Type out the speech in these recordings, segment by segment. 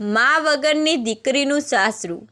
મા વગરની દીકરીનું સાસરું.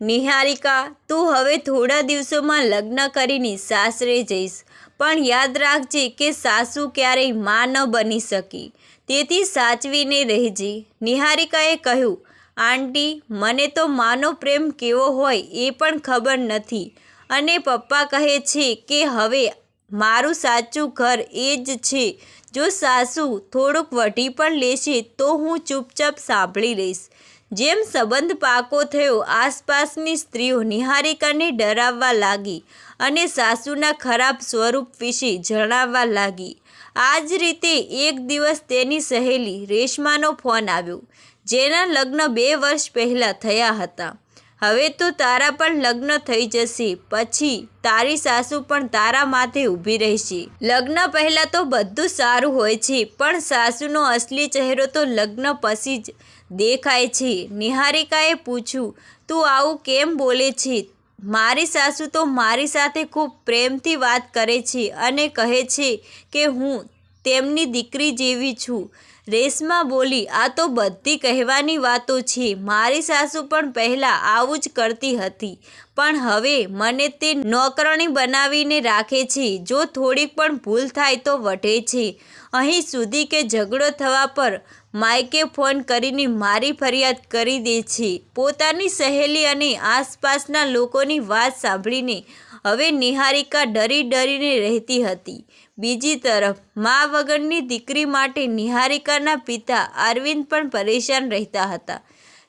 નિહારિકા, તું હવે થોડા દિવસોમાં લગ્ન કરીને સાસરે જઈશ. પણ યાદ રાખજે કે સાસુ ક્યારેય મા ન બની શકી. તેથી સાચવીને રહેજે. નિહારિકાએ કહ્યું, આંટી, મને તો માનો પ્રેમ કેવો હોય એ પણ ખબર નથી. અને પપ્પા કહે છે કે હવે મારું સાચું ઘર એ જ છે. જો સાસુ થોડુંક વઢી પણ લેશે તો હું ચૂપચાપ સાંભળી લઈશ. જેમ સંબંધ પાકો થયો, આસપાસની સ્ત્રીઓ નિહારિકાને ડરાવવા લાગી અને સાસુના ખરાબ સ્વરૂપ વિશે જણાવવા લાગી. આ જ રીતે એક દિવસ તેની સહેલી રેશમાનો ફોન આવ્યો, જેના લગ્ન બે વર્ષ પહેલાં થયા હતા. હવે તો તારા પણ લગ્ન થઈ જશે. પછી તારી સાસુ પણ તારા માથે ઊભી રહેશે. લગ્ન પહેલાં તો બધું સારું હોય છે, પણ સાસુનો અસલી ચહેરો તો લગ્ન પછી જ દેખાય છે. નિહારિકાએ પૂછ્યું, તું આવું કેમ બોલે છે? મારી સાસુ તો મારી સાથે ખૂબ પ્રેમથી વાત કરે છે અને કહે છે કે હું તેમની દીકરી જેવી છું. રેશમા બોલી, આ તો બધી કહેવાની વાતો છે. મારી સાસુ પણ પહેલાં આવું જ કરતી હતી. પણ હવે મને તે નોકરણી બનાવીને રાખે છે. જો થોડીક પણ ભૂલ થાય તો વઢે છે. અહીં સુધી કે ઝઘડો થવા પર માયકે ફોન કરીને મારી ફરિયાદ કરી દે છે. પોતાની સહેલી અને આસપાસના લોકોની વાત સાંભળીને હવે નિહારિકા ડરી ડરીને રહેતી હતી. બીજી તરફ, મા વગરની દીકરી માટે નિહારિકાના પિતા અરવિંદ પણ પરેશાન રહેતા હતા.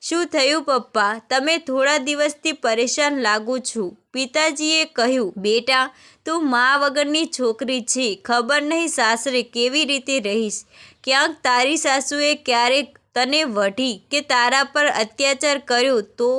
શું થયું પપ્પા? તમે થોડા દિવસથી પરેશાન લાગુ છું. પિતાજીએ કહ્યું, બેટા, તું મા વગરની છોકરી છે. ખબર નહીં સાસરે કેવી રીતે રહીશ. ક્યાંક તારી સાસુએ ક્યારેક તને વઢી કે તારા પર અત્યાચાર કર્યો તો?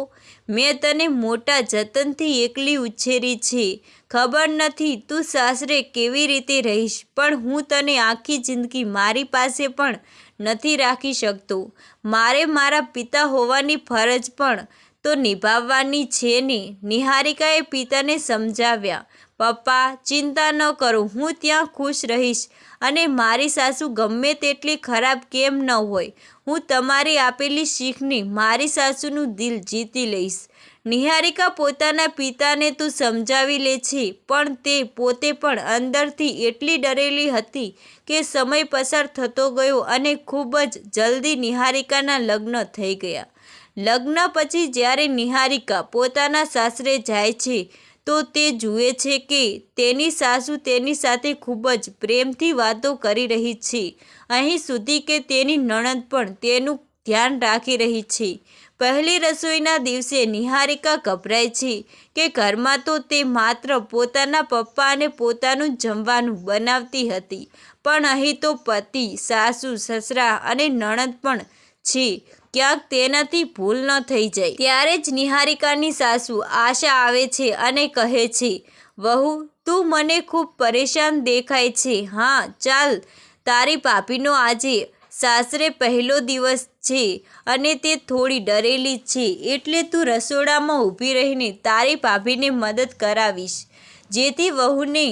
મેં તને મોટા જતનથી એકલી ઉછેરી છે. ખબર નથી તું સાસરે કેવી રીતે રહીશ, પણ હું તને આખી જિંદગી મારી પાસે પણ નથી રાખી શકતો. મારે મારા પિતા હોવાની ફરજ પણ તો નિભાવવાની છે ને. નિહારિકાએ પિતાને સમજાવ્યા. પપ્પા, ચિંતા ન કરો, હું ત્યાં ખુશ રહીશ. અને મારી સાસુ ગમે તેટલી ખરાબ કેમ ન હોય. હું તમારી આપેલી શીખની મારી સાસુનું દિલ જીતી લઈશ. નિહારિકા પોતાના પિતાને તો સમજાવી લે છે, પણ તે પોતે પણ અંદરથી એટલી ડરેલી હતી કે સમય પસાર થતો ગયો અને ખૂબ જ જલ્દી નિહારિકાના લગ્ન થઈ ગયા. લગ્ન પછી જ્યારે નિહારિકા પોતાના સાસરે જાય છે તો તે જુએ છે કે તેની સાસુ તેની સાથે ખૂબ જ પ્રેમથી વાતો કરી રહી છે. અહીં સુધી કે તેની નણંદ પણ તેનું ધ્યાન રાખી રહી છે. પહેલી રસોઈના દિવસે નિહારિકા ગભરાય છે કે ઘરમાં તો તે માત્ર પોતાના પપ્પા અને પોતાનું જમવાનું બનાવતી હતી, પણ અહીં તો પતિ, સાસુ, સસરા અને નણંદ પણ છે. ક્યાંક તેનાથી ભૂલ ન થઈ જાય. ત્યારે જ નિહારિકાની સાસુ આશા આવે છે અને કહે છે, વહુ, તું મને ખૂબ પરેશાન દેખાય છે. હા, ચાલ, તારી ભાભીનો આજે સાસરે પહેલો દિવસ છે અને તે થોડી ડરેલી છે. એટલે તું રસોડામાં ઊભી રહીને તારી ભાભીને મદદ કરાવીશ, જેથી વહુને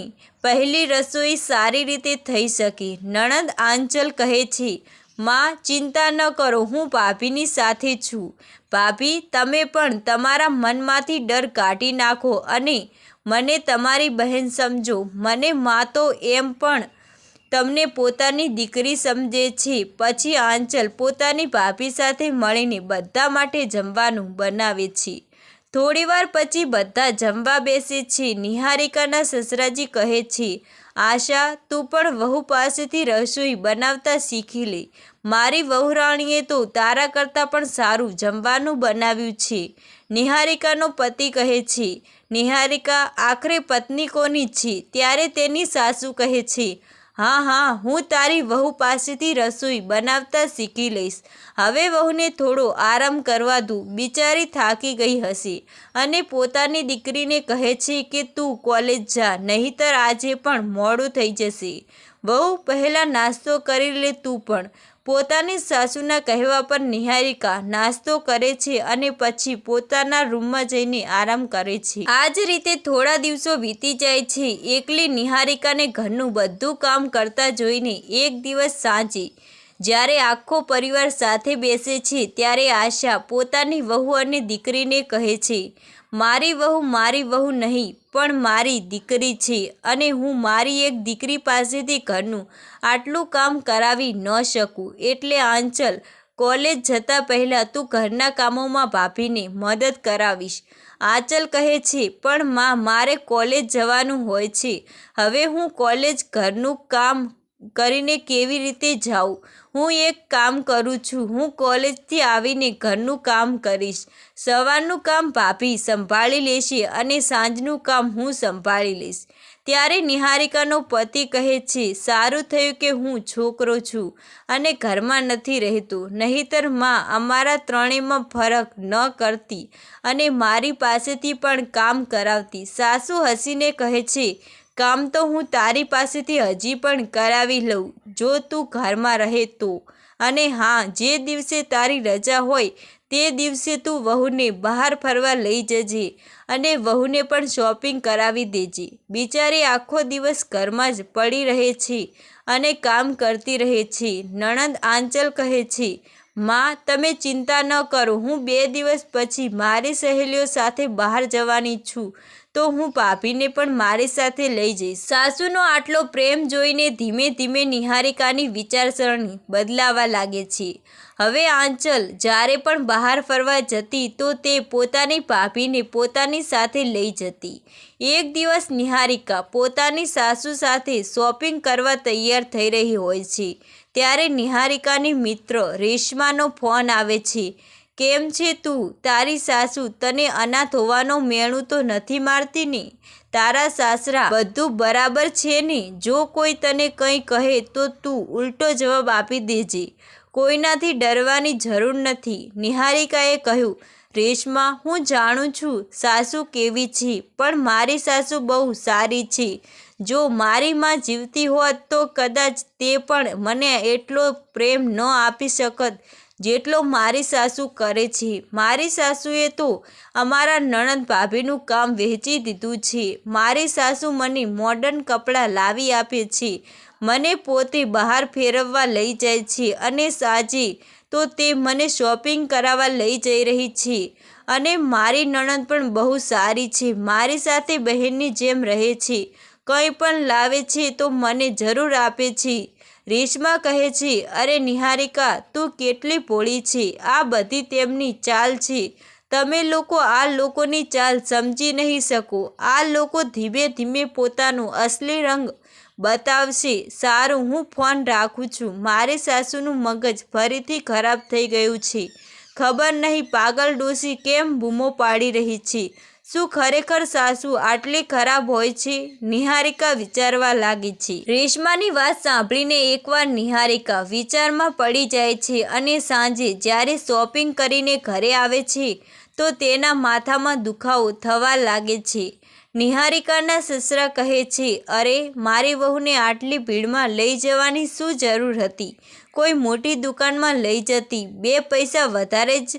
પહેલી રસોઈ સારી રીતે થઈ શકે. નણંદ આંચલ કહે છે માં, ચિંતા ન કરો, હું ભાભીની સાથે છું. ભાભી, તમે પણ તમારા મનમાંથી ડર કાઢી નાખો અને મને તમારી બહેન સમજો. મને મા તો એમ પણ તમને પોતાની દીકરી સમજે છે. પછી આંચલ પોતાની ભાભી સાથે મળીને બધા માટે જમવાનું બનાવે છે. થોડીવાર પછી બધા જમવા બેસે છે. નિહારિકાના સસરાજી કહે છે આશા, તું પણ વહુ પાસેથી રસોઈ બનાવતા શીખી લે. મારી વહુરાણીએ તો તારા કરતાં પણ સારું જમવાનું બનાવ્યું છે. નિહારિકાનો પતિ કહે છે, નિહારિકા, આખરે પત્ની કોની છે? ત્યારે તેની સાસુ કહે છે હા હા, હું તારી વહુ પાસેથી રસોઈ બનાવતા શીખી લઈશ. હવે વહુને થોડો આરામ કરવા દઉં. બિચારી થાકી ગઈ હશે અને પોતાની દીકરીને કહે છે કે તું કોલેજ જા, નહીંતર આજે પણ મોડું થઈ જશે. વહુ, પહેલાં નાસ્તો કરી લે તું પણ. પોતાની સાસુના કહેવા પર નિહારિકા નાસ્તો કરે છે અને પછી પોતાના રૂમમાં જઈને આરામ કરે છે. આ જ રીતે થોડા દિવસો વીતી જાય છે. એકલી નિહારિકાને ઘરનું બધું કામ કરતા જોઈને એક દિવસ સાંજે, જ્યારે આખો પરિવાર સાથે બેસે છે, ત્યારે આશા પોતાની વહુ અને દીકરીને કહે છે મારી વહુ મારી વહુ નહીં, પણ મારી દીકરી છે અને હું મારી એક દીકરી પાસેથી ઘરનું આટલું કામ કરાવી ન શકું. એટલે આંચલ, કોલેજ જતાં પહેલાં તું ઘરના કામોમાં ભાભીને મદદ કરાવીશ. આંચલ કહે છે, પણ માં, મારે કોલેજ જવાનું હોય છે. હવે હું કોલેજ ઘરનું કામ કરીને કેવી રીતે જાઉં? હું એક કામ કરું છું. હું કોલેજથી આવીને ઘરનું કામ કરીશ. સવારનું કામ ભાભી સંભાળી લેશે અને સાંજનું કામ હું સંભાળી લઈશ. ત્યારે નિહારિકાનો પતિ કહે છે, સારું થયું કે હું છોકરો છું અને ઘરમાં નથી રહેતો. નહીતરમાં અમારા ત્રણેયમાં ફરક ન કરતી અને મારી પાસેથી પણ કામ કરાવતી. સાસુ હસીને કહે છે કામ તો હું તારી પાસેથી હજી પણ કરાવી લઉં. જો તું ઘરમાં રહે તો. અને હા, જે દિવસે તારી રજા હોય, તે દિવસે તું વહુને બહાર ફરવા લઈ જજે અને વહુને પણ શોપિંગ કરાવી દેજે. બિચારી આખો દિવસ ઘરમાં જ પડી રહે છે અને કામ કરતી રહે છે. નણંદ આંચલ કહે છે માં, તમે ચિંતા ન કરો. હું બે દિવસ પછી મારી સહેલીઓ સાથે બહાર જવાની છું, તો હું ભાભીને પણ મારી સાથે લઈ જઈશ. સાસુનો આટલો પ્રેમ જોઈને ધીમે ધીમે નિહારિકાની વિચારસરણી બદલાવા લાગે છે. હવે આંચલ, જ્યારે પણ બહાર ફરવા જતી, તો તે પોતાની ભાભીને પોતાની સાથે લઈ જતી. એક દિવસ નિહારિકા પોતાની સાસુ સાથે શોપિંગ કરવા તૈયાર થઈ રહી હોય છે. ત્યારે નિહારિકાની મિત્ર રેશમાનો ફોન આવે છે, કેમ છે તું? તારી સાસુ તને અનાથ હોવાનો મેણું તો નથી મારતી ને? તારા સાસરા બધું બરાબર છે ને? જો કોઈ તને કંઈ કહે તો તું ઉલટો જવાબ આપી દેજે. કોઈનાથી ડરવાની જરૂર નથી. નિહારિકાએ કહ્યું, રેશમા, હું જાણું છું સાસુ કેવી છે, પણ મારી સાસુ બહુ સારી છે. જો મારી માં જીવતી હોત તો કદાચ તે પણ મને એટલો પ્રેમ ન આપી શકત જેટલો મારી સાસુ કરે છે. મારી સાસુએ તો અમારા નણંદ ભાભીનું કામ વહેંચી દીધું છે. મારી સાસુ મને મોડર્ન કપડાં લાવી આપે છે. મને પોતે બહાર ફેરવવા લઈ જાય છે અને સાજી તો તે મને શોપિંગ કરાવવા લઈ જઈ રહી છે. અને મારી નણંદ પણ બહુ સારી છે. મારી સાથે બહેનની જેમ રહે છે. કંઈ પણ લાવે છે તો મને જરૂર આપે છે. રેશમા કહે છે, અરે નિહારિકા, તું કેટલી ભોળી છે. આ બધી તેમની ચાલ છે. તમે લોકો આ લોકોની ચાલ સમજી નહીં શકો. આ લોકો ધીમે ધીમે પોતાનો અસલી રંગ બતાવશે. સારું, હું ફોન રાખું છું. મારી સાસુનું મગજ ફરીથી ખરાબ થઈ ગયું છે. ખબર નહીં પાગલ ડોસી કેમ બૂમો પાડી રહી છે. શું ખરેખર સાસુ આટલી ખરાબ હોય છે? નિહારિકા વિચારવા લાગી છે. રેશમાની વાત સાંભળીને એકવાર નિહારિકા વિચારમાં પડી જાય છે અને સાંજે જ્યારે શોપિંગ કરીને ઘરે આવે છે, તો તેના માથામાં દુખાવો થવા લાગે છે. નિહારિકાના સસરા કહે છે, અરે, મારી વહુને આટલી ભીડમાં લઈ જવાની શું જરૂર હતી? કોઈ મોટી દુકાનમાં લઈ જતી, બે પૈસા વધારે જ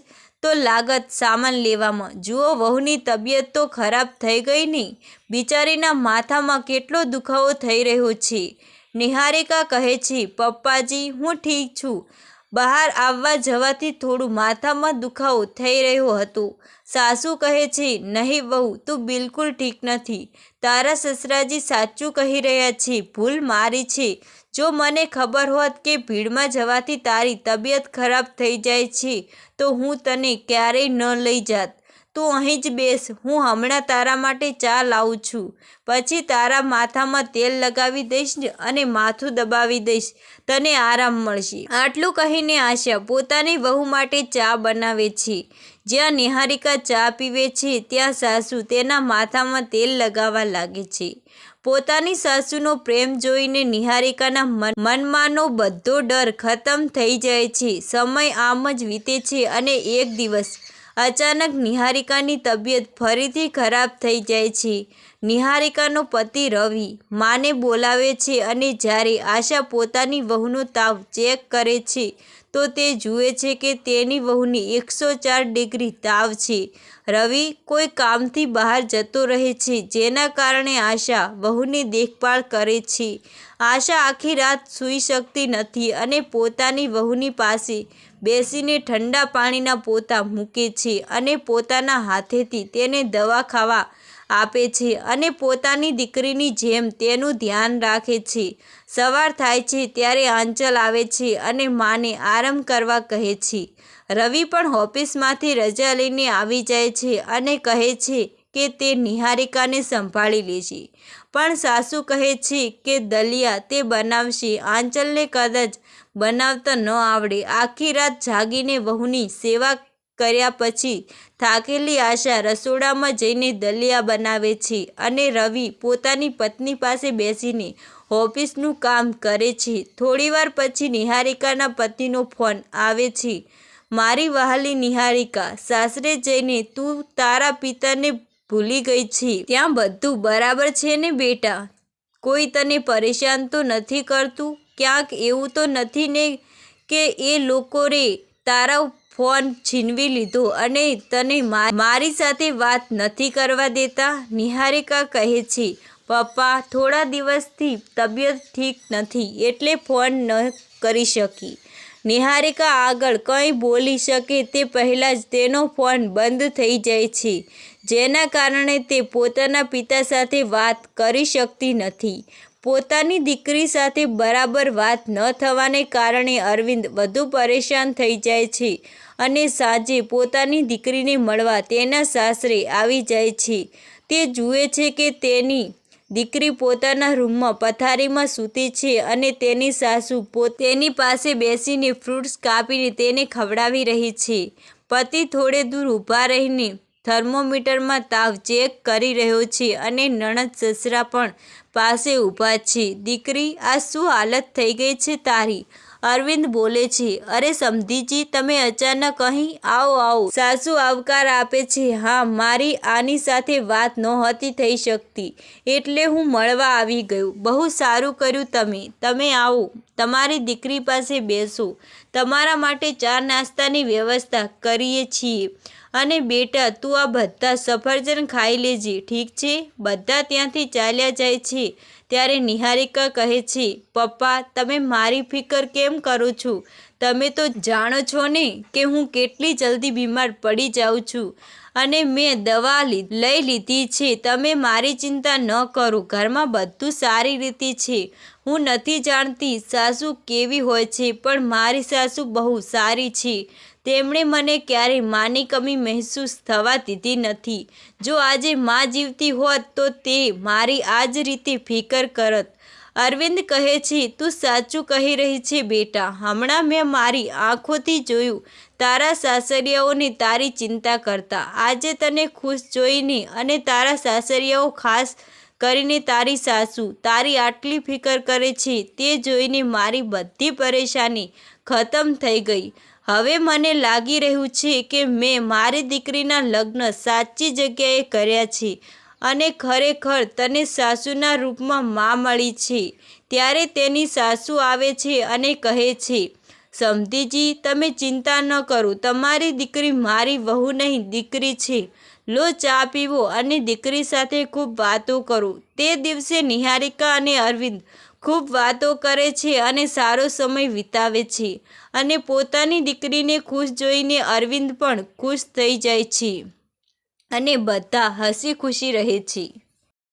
તો લાગત સામાન લેવામાં. જુઓ, વહુની તબિયત તો ખરાબ થઈ ગઈ નહીં બિચારીના માથામાં કેટલો દુખાવો થઈ રહ્યો છે. નિહારિકા કહે છે, પપ્પાજી, હું ઠીક છું. બહાર આવવા જવાથી થોડું માથામાં દુખાવો થઈ રહ્યો હતો. સાસુ કહે છે, નહીં વહુ, તું બિલકુલ ઠીક નથી. તારા સસરાજી સાચું કહી રહ્યા છે, ભૂલ મારી છે. જો મને ખબર હોત કે ભીડમાં જવાથી તારી તબિયત ખરાબ થઈ જાય છે, તો હું તને ક્યારેય ન લઈ જાત. તું અહીં જ બેસ. હું હમણાં તારા માટે ચા લાવું છું. પછી તારા માથામાં તેલ લગાવી દઈશ અને માથું દબાવી દઈશ. તને આરામ મળશે. આટલું કહીને આશા પોતાની વહુ માટે ચા બનાવે છે. જ્યાં નિહારિકા ચા પીવે છે, ત્યાં સાસુ તેના માથામાં તેલ લગાવવા લાગે છે. પોતાની સાસુનો પ્રેમ જોઈને નિહારિકાના મનમાંનો બધો ડર ખતમ થઈ જાય છે. સમય આમ જ વીતે છે અને એક દિવસ અચાનક નિહારિકાની તબિયત ફરીથી ખરાબ થઈ જાય છે. નિહારિકાનો પતિ રવિ માને બોલાવે છે અને જ્યારે આશા પોતાની વહુનો તાવ ચેક કરે છે, તો તે જુએ છે કે તેની વહુની એકસો ચાર ડિગ્રી તાવ છે. રવિ કોઈ કામથી બહાર જતો રહે છે, જેના કારણે આશા વહુની દેખભાળ કરે છે. આશા આખી રાત સૂઈ શકતી નથી અને પોતાની વહુની પાસે બેસીને ઠંડા પાણીના પોતા મૂકે છે અને પોતાના હાથેથી તેને દવા ખાવા આપે છે અને પોતાની દીકરીની જેમ તેનું ધ્યાન રાખે છે. સવાર થાય છે ત્યારે આંચલ આવે છે અને માને આરામ કરવા કહે છે. રવિ પણ ઓફિસમાંથી રજા લઈને આવી જાય છે અને કહે છે કે તે નિહારિકાને સંભાળી લેશે પણ સાસુ કહે છે કે, દલિયા, તે બનાવશે. આંચલને કદાચ બનાવતા ન આવડે. આખી રાત જાગીને વહુની સેવા કર્યા પછી થાકેલી આશા રસોડામાં જઈને દલિયા બનાવે છે અને રવિ પોતાની પત્ની પાસે બેસીને ઓફિસનું કામ કરે છે. થોડીવાર પછી નિહારિકાના પતિનો ફોન આવે છે. મારી વહાલી નિહારિકા, સાસરે જઈને તું તારા પિતાને ભૂલી ગઈ છે. ત્યાં બધું બરાબર છે ને બેટા? કોઈ તને પરેશાન તો નથી કરતું? ક્યાંક એવું તો નથી ને કે એ લોકોએ તારા ફોન છીનવી લીધો અને તને મારી સાથે વાત નથી કરવા દેતા? નિહારિકા કહે છે, પપ્પા, થોડા દિવસથી તબિયત ઠીક નથી, એટલે ફોન ન કરી શકી. નિહારિકા આગળ કંઈ બોલી શકે તે પહેલાં જ તેનો ફોન બંધ થઈ જાય છે, જેના કારણે તે પોતાના પિતા સાથે વાત કરી શકતી નથી. પોતાની દીકરી સાથે બરાબર વાત ન થવાને કારણે અરવિંદ વધુ પરેશાન થઈ જાય છે અને સાંજે પોતાની દીકરીને મળવા તેના સાસરે આવી જાય છે. તે જુએ છે કે તેની દીકરી પોતાના રૂમમાં પથારીમાં સૂતી છે અને તેની સાસુ તેની પાસે બેસીને ફ્રૂટ્સ કાપીને તેને ખવડાવી રહી છે. પતિ થોડે દૂર ઊભા રહીને થર્મોમીટરમાં તાવ ચેક કરી રહ્યો છે અને નણદ સસરા પણ પાસે ઊભા છે. દીકરી, આ શું હાલત થઈ ગઈ છે તારી? અરવિંદ બોલે છે, અરે સમધીજી, તમે અચાનક અહીં આવો આવો. સાસુ આવકાર આપે છે, હા, મારી આની સાથે વાત નહોતી થઈ શકતી, એટલે હું મળવા આવી ગયું. બહુ સારું કર્યું તમે તમે આવો, તમારી દીકરી પાસે બેસો, તમારા માટે ચા નાસ્તાની વ્યવસ્થા કરીએ છીએ. અને બેટા, તું આ બધા સફરજન ખાઈ લેજે, ઠીક છે? બધા ત્યાંથી ચાલ્યા જાય છે. ત્યારે નિહારિકા કહે છે, પપ્પા, તમે મારી ફિકર કેમ કરો છો? તમે તો જાણો છો ને કે હું કેટલી જલ્દી બીમાર પડી જાઉં છું અને મેં દવા લઈ લીધી છે. તમે મારી ચિંતા ન કરો. ઘરમાં બધું સારી રીતે છે. હું નથી જાણતી સાસુ કેવી હોય છે, પણ મારી સાસુ બહુ સારી છે. તેમણે મને ક્યારેય માની કમી મહેસૂસ થવા દીધી નથી. જો આજે મા જીવતી હોત તો તે મારી આ જ રીતે ફિકર કરત. અરવિંદ કહે છે, તું સાચું કહી રહી છે બેટા. હમણાં મેં મારી આંખોથી જોયું. તારા સાસરિયાઓને તારી ચિંતા કરતા. આજે તને ખુશ જોઈને અને તારા સાસરિયાઓ ખાસ કરીને તારી સાસુ તારી આટલી ફિકર કરે છે તે જોઈને મારી બધી પરેશાની ખતમ થઈ ગઈ. હવે મને લાગી રહ્યું છે કે મેં મારી દીકરીના લગ્ન સાચી જગ્યાએ કર્યા છે અને ખરેખર તને સાસુના રૂપમાં મા મળી છે. ત્યારે તેની સાસુ આવે છે અને કહે છે સમધીજી તમે ચિંતા ન કરો, તમારી દીકરી મારી વહુ નહીં, દીકરી છે. લો ચા પીવો અને દીકરી સાથે ખૂબ વાતો કરો. તે દિવસે નિહારિકા અને અરવિંદ ખૂબ વાતો કરે છે અને સારો સમય વિતાવે છે અને પોતાની દીકરીને ખુશ જોઈને અરવિંદ પણ ખુશ થઈ જાય છે અને બધા હસી ખુશી રહે છે.